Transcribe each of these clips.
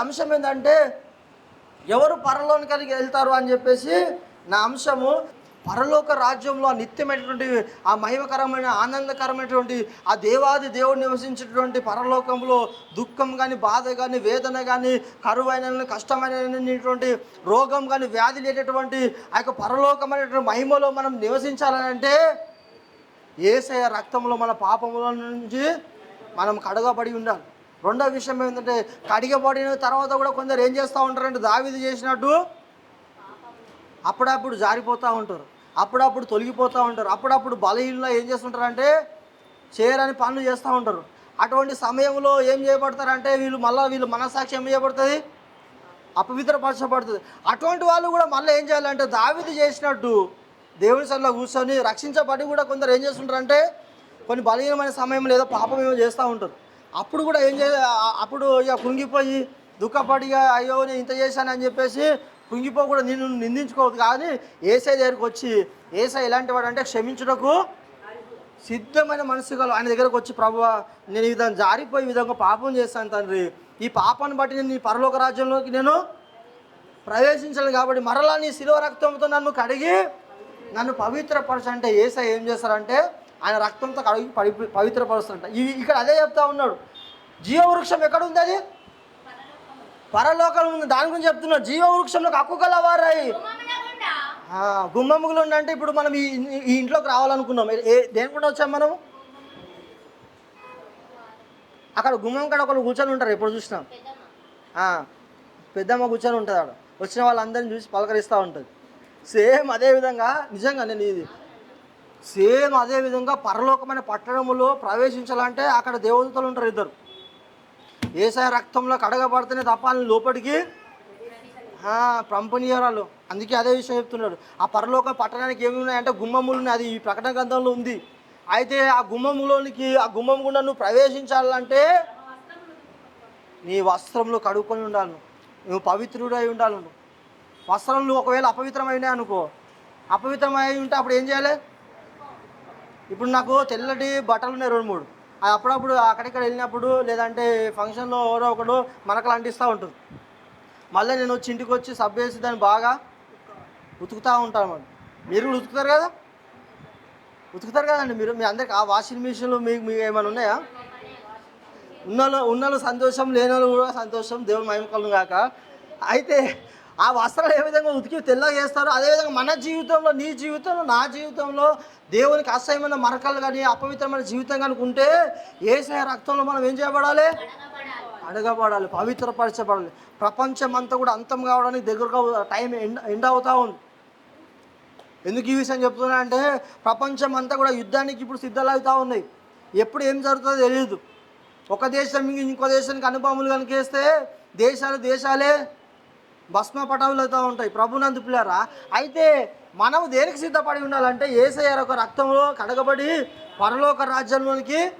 అంశం ఏంటంటే ఎవరు పరలోని కలిగి వెళ్తారు అని చెప్పేసి నా అంశము పరలోక రాజ్యంలో నిత్యమైనటువంటి ఆ మహిమకరమైన ఆనందకరమైనటువంటి ఆ దేవాది దేవుడు నివసించేటువంటి పరలోకంలో దుఃఖం కానీ బాధ కానీ వేదన కానీ కరువైన కష్టమైనటువంటి రోగం కానీ వ్యాధి లేనటువంటి ఆ యొక్క పరలోకమైనటువంటి మహిమలో మనం నివసించాలని అంటే ఏసయ రక్తంలో మన పాపముల నుంచి మనం కడగబడి ఉండాలి. రెండో విషయం ఏంటంటే కడిగబడిన తర్వాత కూడా కొందరు ఏం చేస్తూ ఉంటారంటే దావిది చేసినట్టు అప్పుడప్పుడు జారిపోతూ ఉంటారు. అప్పుడప్పుడు తొలగిపోతూ ఉంటారు. అప్పుడప్పుడు బలహీనలో ఏం చేస్తుంటారంటే చేయరని పనులు చేస్తూ ఉంటారు. అటువంటి సమయంలో ఏం చేయబడతారంటే వీళ్ళు మళ్ళీ వీళ్ళు మనసాక్షి ఏం చేయబడుతుంది? అపవిత్రపరచబడుతుంది. అటువంటి వాళ్ళు కూడా మళ్ళీ ఏం చేయాలంటే దావిది చేసినట్టు దేవుని సరిలో కూర్చొని రక్షించబడి కూడా కొందరు ఏం చేస్తుంటారంటే కొన్ని బలహీనమైన సమయంలో ఏదో పాపం ఏమో చేస్తూ ఉంటారు. అప్పుడు కూడా ఏం చేయ అప్పుడు ఇక కుంగిపోయి దుఃఖపడి అయ్యో నేను ఇంత చేశానని చెప్పేసి కృంగిపో కూడా నిన్ను నిందించుకోవద్దు. కానీ ఏసై దగ్గరికి వచ్చి ఏసై ఎలాంటి వాడు అంటే క్షమించుటకు సిద్ధమైన మనసు గల ఆయన దగ్గరకు వచ్చి ప్రభు నేను ఈ విధంగా జారిపోయి విధంగా పాపం చేస్తాను తండ్రి. ఈ పాపాన్ని బట్టి నేను నీ పరలోక రాజ్యంలోకి నేను ప్రవేశించాలి కాబట్టి మరలా నీ శిలువ రక్తంతో నన్ను కడిగి నన్ను పవిత్రపరచంటే ఏసై ఏం చేస్తారంటే ఆయన రక్తంతో కడిగి పవి పవిత్రపరుస్తారంట ఇది ఇక్కడ అదే చెప్తా ఉన్నాడు. జీవవృక్షం ఎక్కడ ఉంది అది? పరలోకం ఉంది. దాని గురించి చెప్తున్నాడు. జీవవృక్షంలో హక్కు గలవారాయి గుమ్మమునగుండా ఆ, గుమ్మముగులు అంటే ఇప్పుడు మనం ఈ ఈ ఇంట్లోకి రావాలనుకున్నాం. ఏ దేనికుండా వచ్చాం మనం అక్కడ గుమ్మం కాడ ఒకరు కూర్చొని ఉంటారు. ఎప్పుడు చూసినాం? పెద్దమ్మ పెద్దమ్మ కూర్చొని ఉంటుంది ఆడ. వచ్చిన వాళ్ళందరిని చూసి పలకరిస్తూ ఉంటుంది. సేమ్ అదే విధంగా నిజంగా నేను ఇది సేమ్ అదే విధంగా పరలోకమైన పట్టణములో ప్రవేశించాలంటే అక్కడ దేవతలు ఉంటారు ఇద్దరు. ఏసాయ రక్తంలో కడగబడితేనే తప్ప లోపలికి ఆ, పంపనీయరాలు అందుకే అదే విషయం చెప్తున్నాడు. ఆ పరలోక పట్టణానికి ఏమి ఉన్నాయంటే గుమ్మములు ఉన్నాయి. అది ఈ ప్రకటన గ్రంథంలో ఉంది. అయితే ఆ గుమ్మములోనికి ఆ గుమ్మం గుండా నువ్వు ప్రవేశించాలంటే నీ వస్త్రంలో కడుక్కొని ఉండాలి నువ్వు. పవిత్రుడై ఉండాలి వస్త్రంలో వస్త్రం నువ్వు ఒకవేళ అపవిత్రమైనా అనుకో అపవిత్రమై ఉంటే అప్పుడు ఏం చేయాలి? ఇప్పుడు నాకు తెల్లటి బట్టలు ఉన్నాయి రెండు మూడు. అప్పుడప్పుడు అక్కడిక్కడ వెళ్ళినప్పుడు లేదంటే ఫంక్షన్లో ఎవరో ఒకడు మనకు అంటిస్తూ ఉంటుంది మళ్ళీ నేను వచ్చి ఇంటికి వచ్చి సబ్ వేసి దాన్ని బాగా ఉతుకుతూ ఉంటాను అన్నమాట. మీరు కూడా ఉతుకుతారు కదా? ఉతుకుతారు కదండి మీరు. మీ అందరికి ఆ వాషింగ్ మిషన్లు మీకు మీకు ఏమైనా ఉన్నాయా? ఉన్నలో ఉన్నలు సంతోషం లేనోళ్ళు కూడా సంతోషం దేవుని మహిమకలను కాక అయితే ఆ వస్త్రాలు ఏ విధంగా ఉతికి తెల్లగా చేస్తారో అదేవిధంగా మన జీవితంలో నీ జీవితంలో నా జీవితంలో దేవునికి అసహ్యమైన మరకలు కానీ అపవిత్రమైన జీవితం కనుక ఉంటే ఏసే రక్తంలో మనం ఏం చేయబడాలి? అడగబడాలి పవిత్రపరచబడాలి. ప్రపంచం అంతా కూడా అంతం కావడానికి దగ్గరగా టైం ఎండ్ ఎండ్ అవుతా ఉంది. ఎందుకు ఈ విషయం చెప్తున్నా అంటే ప్రపంచం అంతా కూడా యుద్ధానికి ఇప్పుడు సిద్ధాలు అవుతూ ఉన్నాయి. ఎప్పుడు ఏం జరుగుతుందో తెలియదు ఒక దేశం ఇంకో దేశానికి అనుభవములు కనుక దేశాలు దేశాలే భస్మ పటావులు ఉంటాయి. ప్రభునందు పిల్లరా అయితే మనం దేనికి సిద్ధపడి ఉండాలంటే ఏసయ్యారు ఒక రక్తంలో కడగబడి పరలోక రాజ్యంలోనికి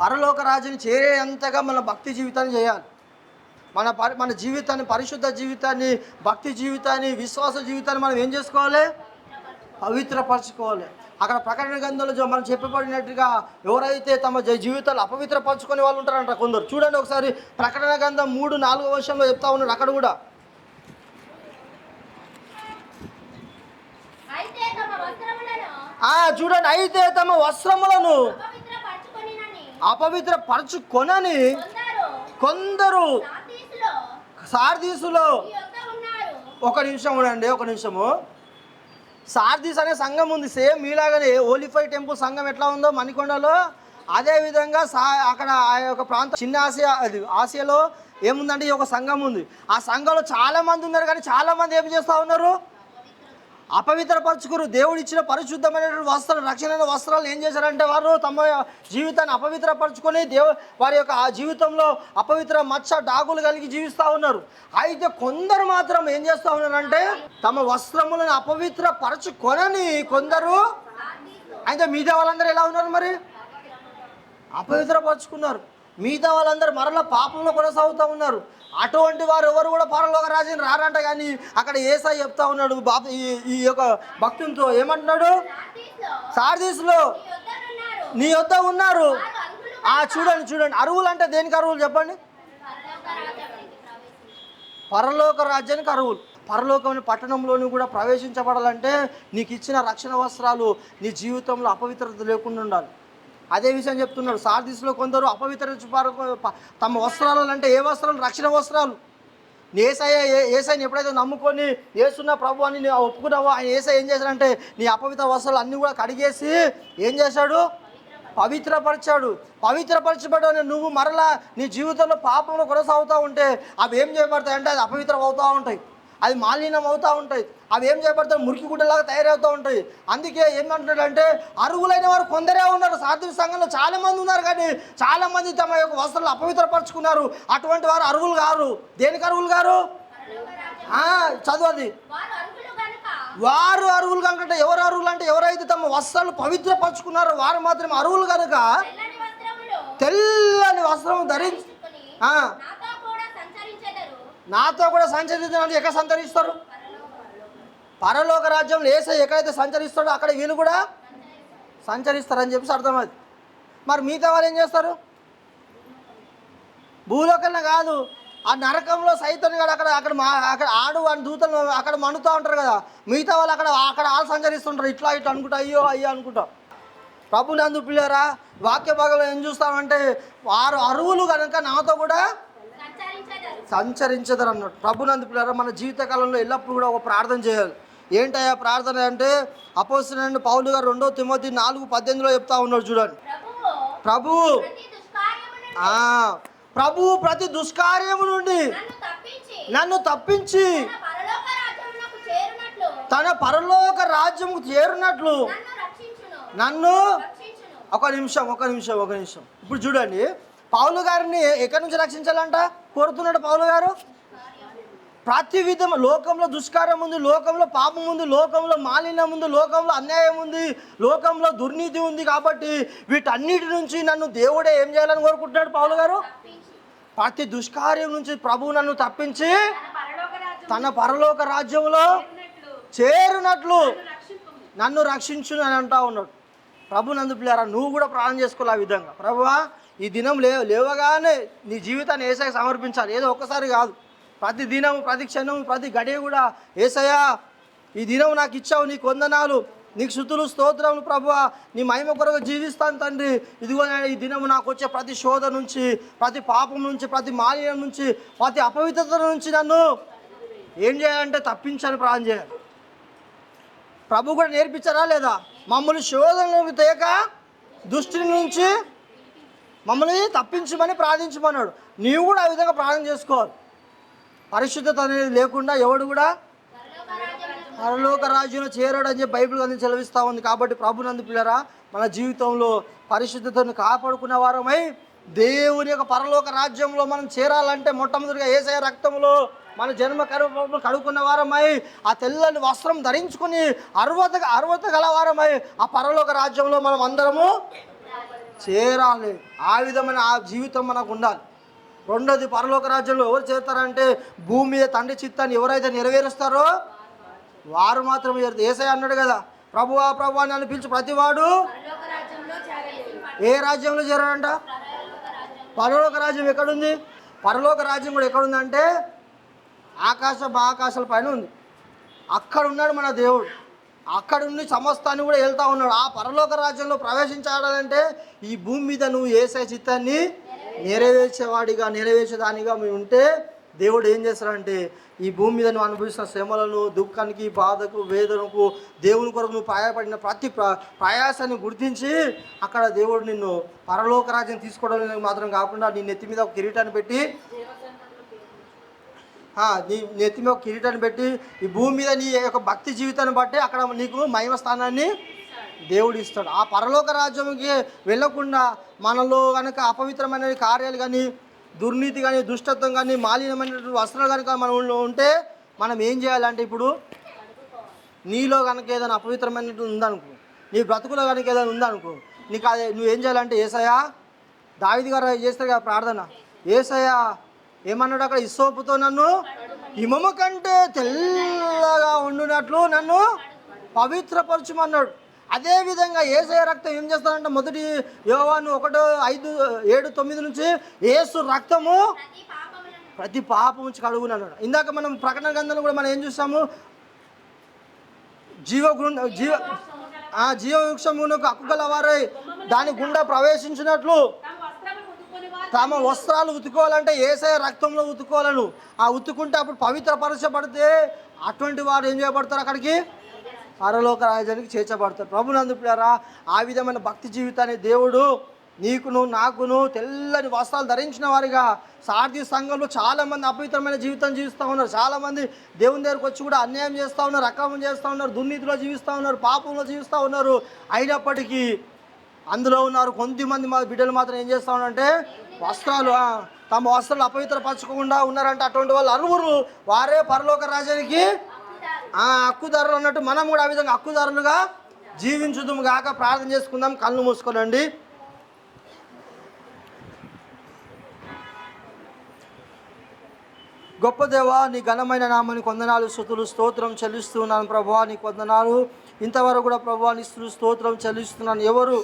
పరలోక రాజుని చేరేంతగా మన భక్తి జీవితాన్ని చేయాలి. మన పరి మన జీవితాన్ని పరిశుద్ధ జీవితాన్ని భక్తి జీవితాన్ని విశ్వాస జీవితాన్ని మనం ఏం చేసుకోవాలి? పవిత్రపరచుకోవాలి. అక్కడ ప్రకటన గ్రంథంలో మనం చెప్పబడినట్టుగా ఎవరైతే తమ జీవితాలు అపవిత్రపరచుకునే వాళ్ళు ఉంటారంట కొందరు. చూడండి ఒకసారి ప్రకటన గ్రంథం మూడు నాలుగో వర్షంలో చెప్తా ఉన్నాడు అక్కడ కూడా. చూడండి. అయితే తమ వస్త్రములను అపవిత్ర పరచుకొనని కొందరు సార్దీసులో ఉన్నారు. ఒక నిమిషం ఉండండి ఒక నిమిషము. సార్థిస్ అనే సంఘం ఉంది సేమ్ మీలాగానే ఓలిఫై టెంపుల్ సంఘం ఎట్లా ఉందో మణికొండలో. అదే విధంగా సా అక్కడ ఆ యొక్క ప్రాంతం చిన్న ఆసియా అది ఆసియాలో ఏముందంటే ఈ ఒక సంఘం ఉంది. ఆ సంఘంలో చాలా మంది ఉన్నారు కానీ చాలా మంది ఏం చేస్తూ ఉన్నారు? అపవిత్రపరచుకురు. దేవుడు ఇచ్చిన పరిశుద్ధమైనటువంటి వస్త్రాలు రక్షణ వస్త్రాలు ఏం చేశారంటే వారు తమ జీవితాన్ని అపవిత్రపరచుకొని దేవు వారి యొక్క ఆ జీవితంలో అపవిత్ర మచ్చ డాగులు కలిగి జీవిస్తూ ఉన్నారు. అయితే కొందరు మాత్రం ఏం చేస్తూ ఉన్నారంటే తమ వస్త్రములను అపవిత్రపరచుకొనని కొందరు అయితే మిగతా వాళ్ళందరూ ఎలా ఉన్నారు మరి? అపవిత్రపరుచుకున్నారు. మిగతా వాళ్ళందరూ మరలా పాపంలో కొనసాగుతూ ఉన్నారు. అటువంటి వారు ఎవరు కూడా పరలోక రాజుని రారంట కానీ అక్కడ ఏసాయి చెప్తా ఉన్నాడు. బాబు ఈ ఈ యొక్క భక్తునితో ఏమంటున్నాడు? సాతీసులో సారదీసులో నీ వద్ద ఉన్నారు. ఆ చూడండి చూడండి. అరువులు అంటే దేనికి అరువులు చెప్పండి? పరలోక రాజ్యానికి అరువులు. పరలోకమైన పట్టణంలోని కూడా ప్రవేశించబడాలంటే నీకు ఇచ్చిన రక్షణ వస్త్రాలు నీ జీవితంలో అపవిత్రత లేకుండా ఉండాలి. అదే విషయం చెప్తున్నాడు. సార్దిస్లో కొందరు అపవిత్ర తమ వస్త్రాలు అంటే ఏ వస్త్రాలు? రక్షణ వస్త్రాలు. నీ ఏసయ్య ఏ- ఏసైని ఎప్పుడైతే నమ్ముకొని ఏసున్న ప్రభు అని నీ ఒప్పుకున్నావో ఆయన ఏసై ఏం చేశాడంటే నీ అపవిత్ర వస్త్రాలు అన్నీ కూడా కడిగేసి ఏం చేశాడు? పవిత్రపరిచాడు. పవిత్రపరచబడిన నువ్వు మరలా నీ జీవితంలో పాపంలో కొనసాగుతూ ఉంటే అవి ఏం చేయబడతాయి అంటే అది అపవిత్రం అవుతూ ఉంటాయి. అది మాలిన్యం అవుతూ ఉంటాయి. అవి ఏం చేయబడతాయి? మురికి గుడ్డలాగా తయారవుతూ ఉంటాయి. అందుకే ఏమంటాడంటే అరుగులైన వారు కొందరే ఉన్నారు. సాత్విక సంఘంలో చాలా మంది ఉన్నారు కానీ చాలా మంది తమ యొక్క వస్త్రాలు అపవిత్రపరుచుకున్నారు. అటువంటి వారు అరుగులు గారు దేనికి అరుగులు గారు చదువు అది వారు అరువులు కనుక ఎవరు అరువులు అంటే ఎవరైతే తమ వస్త్రాలు పవిత్రపరచుకున్నారో వారు మాత్రం అరువులు కనుక తెల్లని వస్త్రం ధరించి నాతో కూడా సంచరిస్తున్నాడు ఎక్కడ సంచరిస్తారు? పరలోక రాజ్యంలో ఏసై ఎక్కడైతే సంచరిస్తాడో అక్కడ వీళ్ళు కూడా సంచరిస్తారని చెప్పేసి అర్థమవుతుంది మరి మిగతా వాళ్ళు ఏం చేస్తారు? భూలోకంలో కాదు ఆ నరకంలో సైతం కాదు అక్కడ అక్కడ మా అక్కడ ఆడు అని దూతలు అక్కడ మండుతూ ఉంటారు కదా. మిగతా వాళ్ళు అక్కడ అక్కడ వాళ్ళు సంచరిస్తుంటారు. ఇట్లా ఇట్లా అనుకుంటా అయ్యో అయ్యో అనుకుంటా. ప్రభు నందు పిల్లరా వాక్య భాగంలో ఏం చూస్తామంటే వారు అరువులు కనుక నాతో కూడా సంచరించెదరు సంచరించదరు అన్నాడు ప్రభునందు పిల్లరా మన జీవితకాలంలో ఎల్లప్పుడూ కూడా ఒక ప్రార్థన చేయాలి. ఏంటయ్యా ప్రార్థన అంటే అపోసిన పౌలు గారు రెండో తిమోతి నాలుగు పద్దెనిమిదిలో చెప్తా ఉన్నాడు చూడండి. ప్రభువు ప్రభు ప్రతి దుష్కార్యము నుండి ఆ ప్రభు ప్రతి దుష్కార్యము నుండి నన్ను తప్పించి తన పరలోక రాజ్యము చేరునట్లు నన్ను ఒక నిమిషం ఒక నిమిషం ఒక నిమిషం. ఇప్పుడు చూడండి పౌలు గారిని ఎక్కడి నుంచి రక్షించాలంట? కోరుతున్నాడు పౌలు గారు? ప్రతి విధం లోకంలో దుష్కారం ఉంది లోకంలో పాపం ఉంది లోకంలో మాలిన్యం ఉంది లోకంలో అన్యాయం ఉంది లోకంలో దుర్నీతి ఉంది కాబట్టి వీటన్నిటి నుంచి నన్ను దేవుడే ఏం చేయాలని కోరుకుంటున్నాడు పౌలు గారు? ప్రతి దుష్కార్యం నుంచి ప్రభువు నన్ను తప్పించి తన పరలోక రాజ్యంలో చేరినట్లు నన్ను రక్షించు అని అంటా ఉన్నాడు. ప్రభు నందు పిల్లారా నువ్వు కూడా ప్రాణం చేసుకోవాలి ఆ విధంగా. ప్రభువా ఈ దినం లే లేవగానే నీ జీవితాన్ని ఏసఐ సమర్పించాలి. ఏదో ఒక్కసారి కాదు. ప్రతి దినం ప్రతి క్షణం ప్రతి గడియ కూడా ఏసయ్యా ఈ దినం నాకు ఇచ్చావు నీ కొందనాలు నీకు శుతులు స్తోత్రములు ప్రభు నీ మహిమ కొరకు జీవిస్తాను తండ్రి. ఇదిగో ఈ దినం నాకు వచ్చే ప్రతి శోధ నుంచి ప్రతి పాపం నుంచి ప్రతి మాలిన్యం నుంచి ప్రతి అపవిత్రత నుంచి నన్ను ఏం చేయాలంటే తప్పించాను ప్రాణం చేయాలి. ప్రభు కూడా నేర్పించారా లేదా? మమ్మల్ని శోధనలోకి తేక దృష్టి నుంచి మమ్మల్ని తప్పించమని ప్రార్థించమన్నాడు. నీవు కూడా ఆ విధంగా ప్రార్థన చేసుకోవాలి. పరిశుద్ధత అనేది లేకుండా ఎవడు కూడా పరలోక రాజ్యంలో చేరాడు అని చెప్పి బైబిల్ అనేది చెలవిస్తూ ఉంది. కాబట్టి ప్రభునందు పిల్లరా మన జీవితంలో పరిశుద్ధతను కాపాడుకున్న వారమై దేవుని యొక్క పరలోక రాజ్యంలో మనం చేరాలంటే మొట్టమొదటిగా ఏసయ రక్తంలో మన జన్మ కరువు కడుక్కున్న వారమై ఆ తెల్లని వస్త్రం ధరించుకుని అర్వత అర్వత గల వారమై ఆ పరలోక రాజ్యంలో మనం అందరము చేరాలి. ఆ విధమైన ఆ జీవితం మనకు ఉండాలి. రెండోది పరలోక రాజ్యంలో ఎవరు చేస్తారంటే భూమి మీద తండ్రి చిత్తాన్ని ఎవరైతే నెరవేరుస్తారో వారు మాత్రమే చేరుతారు. ఏసై అన్నాడు కదా ప్రభువా ప్రభువా నన్ను పిలిచి ప్రతివాడు ఏ రాజ్యంలో చేరాడంట? పరలోక రాజ్యం ఎక్కడుంది? పరలోక రాజ్యం కూడా ఎక్కడుందంటే ఆకాశ ఆకాశాల పైన ఉంది. అక్కడ ఉన్నాడు మన దేవుడు. అక్కడ నుండి సమస్తాన్ని కూడా వెళ్తా ఉన్నాడు. ఆ పరలోక రాజ్యంలో ప్రవేశించాలంటే ఈ భూమి మీద నువ్వు ఏసే చిత్తాన్ని నెరవేర్చేవాడిగా నెరవేర్చేదానిగా మేము ఉంటే దేవుడు ఏం చేస్తాడంటే ఈ భూమి మీద నువ్వు అనుభవిస్తున్న శ్రమలను దుఃఖానికి బాధకు వేదనకు దేవుని కొరకు నువ్వు ప్రయాపడిన ప్రతి ప్ర ప్రయాసాన్ని గుర్తించి అక్కడ దేవుడు నిన్ను పరలోక రాజ్యం తీసుకోవడం మాత్రం కాకుండా నీ నెత్తి మీద ఒక కిరీటాన్ని పెట్టి నీ నెత్తి మీద కిరీటాన్ని పెట్టి ఈ భూమి మీద నీ యొక్క భక్తి జీవితాన్ని బట్టి అక్కడ నీకు మహిమ స్థానాన్ని దేవుడు ఇస్తాడు. ఆ పరలోక రాజ్యంకి వెళ్ళకుండా మనలో కనుక అపవిత్రమైన కార్యాలు కానీ దుర్నీతి కానీ దుష్టత్వం కానీ మాలిన్యమైన వస్త్రాలు కనుక మనం ఉంటే మనం ఏం చేయాలంటే ఇప్పుడు నీలో కనుక ఏదైనా అపవిత్రమైనట్టు ఉందనుకో నీ బ్రతుకులో కనుక ఏదైనా ఉందనుకో నీకు అది నువ్వేం చేయాలంటే ఏసయా దావిది గారు చేస్తారు కదా ప్రార్థన ఏసయ్యా ఏమన్నాడు అక్కడ ఇసోపుతో నన్ను? హిమము కంటే తెల్లగా ఉండునట్లు నన్ను పవిత్రపరచుమన్నాడు. అదేవిధంగా ఏసయ రక్తం ఏం చేస్తానంటే మొదటి యోవాను ఒకటో ఐదు ఏడు తొమ్మిది నుంచి ఏసు రక్తము ప్రతి పాపం నుంచి కడుగునన్నాడు. ఇందాక మనం ప్రకటన గ్రంథంలో కూడా మనం ఏం చూసాము? జీవ గుండ జీవ జీవ వృక్షమునకు హక్కుగల వారై దాని గుండా ప్రవేశించినట్లు తమ వస్త్రాలు ఉతుకోవాలంటే ఏసఐ రక్తంలో ఉతుకోవాలను. ఆ ఉతుకుంటే అప్పుడు పవిత్ర పరచబడితే అటువంటి వారు ఏం చేయబడతారు అక్కడికి? పరలోక రాజ్యానికి చేర్చబడతారు ప్రభునందు ప్రియారా ఆ విధమైన భక్తి జీవితాన్ని దేవుడు నీకును నాకును తెల్లని వస్త్రాలు ధరించిన వారిగా సార్థి సంఘంలో చాలామంది అపవిత్రమైన జీవితం జీవిస్తూ ఉన్నారు. చాలామంది దేవుని దగ్గరకు వచ్చి కూడా అన్యాయం చేస్తూ ఉన్నారు అక్రమం చేస్తూ ఉన్నారు దుర్నీతిలో జీవిస్తూ ఉన్నారు పాపంలో జీవిస్తూ ఉన్నారు. అయినప్పటికీ అందులో ఉన్నారు కొంతమంది మా బిడ్డలు మాత్రం ఏం చేస్తూ ఉన్నారంటే వస్త్రాలు తమ వస్త్రాలు అపవిత్రపరచకుండా ఉన్నారంటే అటువంటి వాళ్ళు అరువురు. వారే పరలోక రాజానికి ఆ హక్కుదారులు అన్నట్టు మనం కూడా ఆ విధంగా హక్కుదారులుగా జీవించుదాం గాక ప్రార్థన చేసుకుందాం. కళ్ళు మూసుకోనండి. గొప్ప దేవ నీ ఘనమైన నామని కొందనాలు శృతులు స్తోత్రం చెల్లిస్తున్నాను ప్రభా నీ కొందనాలు ఇంతవరకు కూడా ప్రభా నీ స్తోత్రం చెల్లిస్తున్నాను. ఎవరు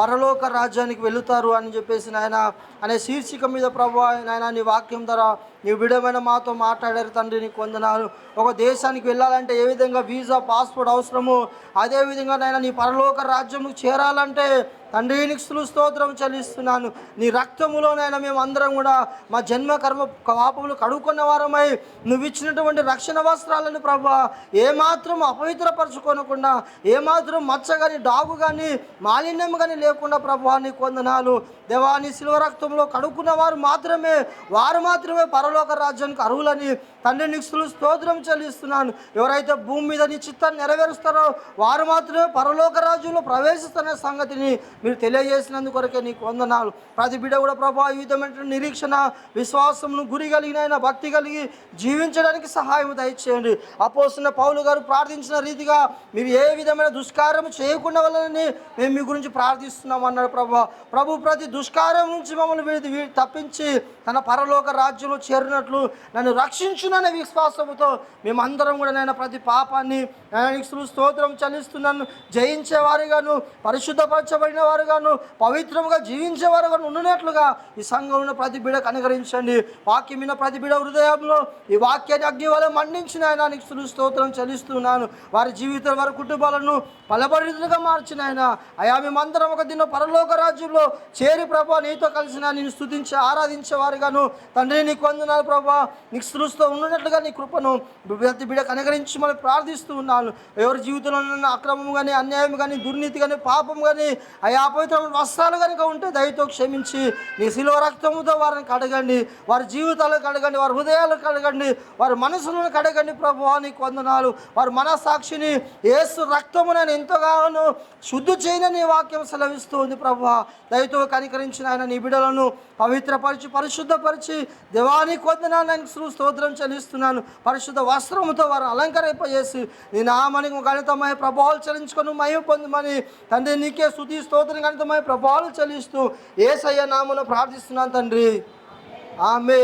పరలోక రాజ్యానికి వెళుతారు అని చెప్పేసి నాయన అనే శీర్షిక మీద ప్రభా నాయన నీ వాక్యం ద్వారా నీ విడమైన మాతో మాట్లాడారు తండ్రి నీకు వందనాలు. ఒక దేశానికి వెళ్ళాలంటే ఏ విధంగా వీసా పాస్పోర్ట్ అవసరమో అదేవిధంగా నైనా నీ పరలోక రాజ్యంకు చేరాలంటే తండ్రి నీకు స్తోత్రం చెల్లిస్తున్నాను. నీ రక్తములోనైనా మేము అందరం కూడా మా జన్మ కర్మ పాపములు కడుక్కున్న వారమై నువ్వు ఇచ్చినటువంటి రక్షణ వస్త్రాలను ప్రభా ఏమాత్రం అపవిత్రపరచుకోనకుండా ఏమాత్రం మచ్చ కానీ డాగు కానీ మాలిన్యం కానీ లేకుండా ప్రభా నీ కొందనాలు దేవాని శిలువ రక్తంలో కడుక్కున్న వారు మాత్రమే వారు మాత్రమే పరలోక రాజ్యానికి అర్హులని తండ్రి నిక్షులు స్తోత్రం చెల్లిస్తున్నాను. ఎవరైతే భూమి మీద నీ చిత్తాన్ని నెరవేరుస్తారో వారు మాత్రమే పరలోక రాజ్యంలో ప్రవేశిస్తున్న సంగతిని మీరు తెలియజేసినందుకు కొరకే నీకు వందనాలు. ప్రతి బిడ్డ కూడా ప్రభా ఈ విధమైన నిరీక్షణ విశ్వాసమును గురి కలిగిన ఆయన భక్తి కలిగి జీవించడానికి సహాయం దయచేయండి. అపోస్తున్న పౌలు గారు ప్రార్థించిన రీతిగా మీరు ఏ విధమైన దుష్కారం చేయకుండా వలనని మేము మీ గురించి ప్రార్థిస్తున్నాం అన్నాడు ప్రభా. ప్రభు ప్రతి దుష్కారం నుంచి మమ్మల్ని వీడి తప్పించి తన పరలోక రాజ్యంలో చేరినట్లు నన్ను రక్షించుననే విశ్వాసముతో మేమందరం కూడా నేను ప్రతి పాపాన్ని నాయనకి స్తోత్రం చలిస్తున్నాను జయించేవారుగాను పరిశుద్ధపరచబడిన వారుగాను పవిత్రంగా జీవించేవారుగాను ఉండినట్లుగా ఈ సంఘంలో ఉన్న ప్రతి బిడకు అనుగరించండి వాక్యం ప్రతి బిడ హృదయంలో ఈ వాక్యాన్ని అగ్ని వల్ల మండించిన ఆయన నీకు స్తోత్రం చలిస్తున్నాను వారి జీవితం వారి కుటుంబాలను బలపరితులుగా మార్చిన ఆయన అయా మేమందరం ఒక దిన పరలోక రాజ్యంలో చేరి ప్రభా నీతో కలిసిన నేను స్థుతించి ఆరాధించేవారు వారుగాను తండ్రి నీకు వందనాలు ప్రభా. నీకు సృష్టితో ఉన్నట్లుగా నీ కృపను ప్రతి బిడకు అనుగరించి మనం ప్రార్థిస్తూ ఉన్నాను. ఎవరి జీవితంలో ఉన్న అక్రమం కానీ అన్యాయం కానీ దుర్నీతి కానీ పాపం కానీ అయా అపవిత్రమైన వస్త్రాలు కనుక ఉంటే దయతో క్షమించి నీ శిలువ రక్తముతో వారిని కడగండి. వారి జీవితాలను కడగండి. వారి హృదయాలు కడగండి. వారి మనసులను కడగండి ప్రభు. నీకు వందనాలు. వారి మనసాక్షిని ఏసు రక్తము నేను ఎంతగానో శుద్ధి చేయనని వాక్యం సెలవిస్తుంది ప్రభు. దయతో కనికరించిన ఆయన నీ బిడలను పవిత్రపరిచి పరిశుద్ధపరిచి దేవాని కొందనాలు నేను స్తోత్రం చెల్లిస్తున్నాను. పరిశుద్ధ వస్త్రముతో వారు అలంకరింపజేసి నీ నామనికి గణితమై ప్రభావాలు చెల్లించుకొని మయం పొందమని తండ్రి నీకే స్థుతి స్తోత్రం గణితమై ప్రభావాలు చెల్లిస్తూ ఏసయ్య నామను ప్రార్థిస్తున్నాను తండ్రి. ఆమె